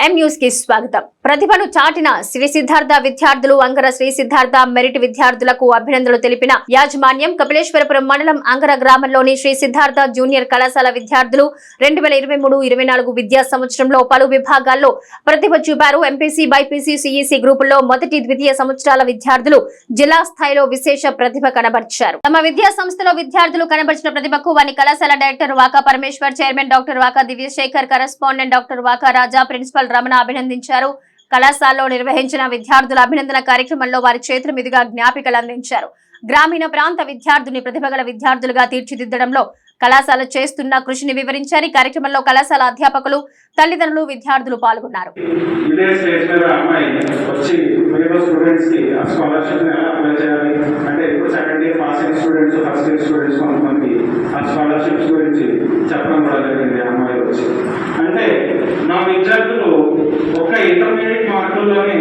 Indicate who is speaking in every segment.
Speaker 1: ఎం న్యూస్కి స్వాగతం ప్రతిభను చాటిన శ్రీ సిద్ధార్థ విద్యార్థులు అంగర శ్రీ సిద్ధార్థ మెరిట్ విద్యార్థులకు అభినందనలు తెలిపిన యాజమాన్యం కపిలేశ్వరపురం మండలం అంగర గ్రామంలోని శ్రీ సిద్ధార్థ జూనియర్ కళాశాల విద్యార్థులు రెండు వేల ఇరవై మూడు ఇరవై నాలుగు విద్యా సంవత్సరంలో పలు విభాగాల్లో ప్రతిభ చూపారు. ఎంపీసీ బైపీసీ సిఈసీ గ్రూపుల్లో మొదటి ద్వితీయ సంవత్సరాల విద్యార్థులు జిల్లా స్థాయిలో విశేష ప్రతిభ కనబర్చారు. తమ విద్యా సంస్థలో విద్యార్థులు కనబర్చిన ప్రతిభకు వారి కళాశాల director Vaka Parameshwar chairman doctor Vaka Divyashekar correspondent doctor Vaka Raja principal Ramana అభినందించారు. కళాశాలలో నిర్వహించిన విద్యార్థుల అభినందన కార్యక్రమంలో వారి చేతుల మీదుగా జ్ఞాపికలు అందించారు. గ్రామీణ ప్రాంత విద్యార్థుని ప్రతిభగల విద్యార్థులుగా తీర్చిదిద్దడంలో కళాశాల చేస్తున్న కృషిని వివరించారు. ఈ కార్యక్రమంలో కళాశాల అధ్యాపకులు తల్లిదండ్రులు విద్యార్థులు పాల్గొన్నారు.
Speaker 2: అంటే నా విద్యార్థులు ఒక ఇంటర్మీడియట్ మార్కుల్లోనే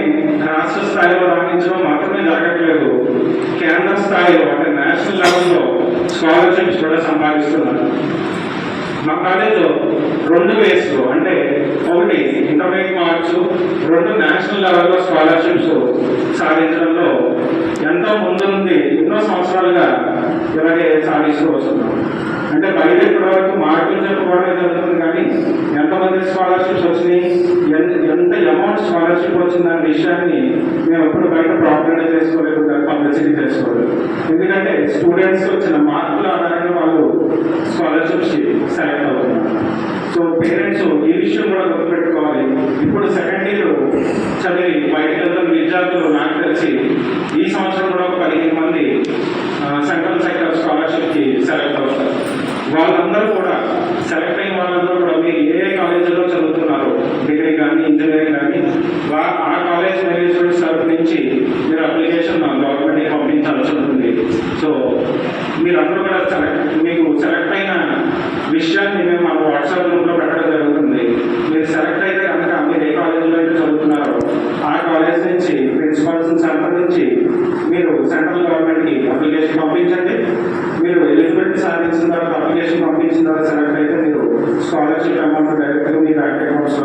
Speaker 2: రాష్ట్ర స్థాయిలో రాణించడం మాత్రమే జరగట్లేదు. కేంద్ర స్థాయిలో అంటే నేషనల్ లెవెల్లో స్కాలర్షిప్స్ కూడా సంపాదిస్తున్నారు. మా కాలేజ్ రెండు వేస్లో అంటే ఒకటి ఇంటర్మీడియట్ మార్క్స్ రెండు నేషనల్ లెవెల్లో స్కాలర్షిప్స్ సాధించడంలో ఎంతో ముందుంది ఎన్నో సంవత్సరాలుగా ఇలాగే సాధిస్తూ వస్తున్నాం. అంటే బయట ఇప్పటి వరకు మార్కులు చెప్పుకోవడమే జరుగుతుంది కానీ ఎంతమంది స్కాలర్షిప్స్ వచ్చినాయి ఎంత ఎంత అమౌంట్ స్కాలర్షిప్ వచ్చిందన్న విషయాన్ని మేము ఎప్పుడు అర్థం ప్రాపర్గా చేసుకోలేదు పబ్లిసిటీ చేసుకోలేదు ఎందుకంటే స్టూడెంట్స్ వచ్చిన మార్కుల ఆధారంగా వాళ్ళు స్కాలర్షిప్స్ సెలెక్ట్ అవుతున్నారు. సో పేరెంట్స్ ఈ విషయం కూడా గుర్తుపెట్టుకోవాలి. ఇప్పుడు సెకండ్ ఇయర్ చదివి బయట విద్యార్థులు నాకు తెలిసి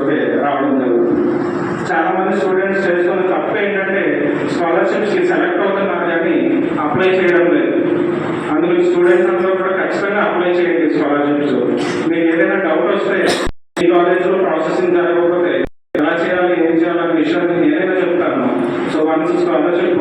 Speaker 2: మీ రావడం జరుగుతుంది. చాలా మంది స్టూడెంట్స్ చేసుకున్న తప్పు ఏంటంటే స్కాలర్షిప్స్కి సెలెక్ట్ అవుతున్నారు కానీ అప్లై చేయడం లేదు. అందులో స్టూడెంట్స్ అందరూ కూడా ఖచ్చితంగా అప్లై చేయండి స్కాలర్షిప్స్. మీకు ఏదైనా డౌట్ వస్తే ఈ కాలేజ్లో ప్రాసెసింగ్ జరగకపోతే ఎలా చేయాలి ఏం చేయాలనే విషయాన్ని నేనైనా చెప్తాను. So once scholarship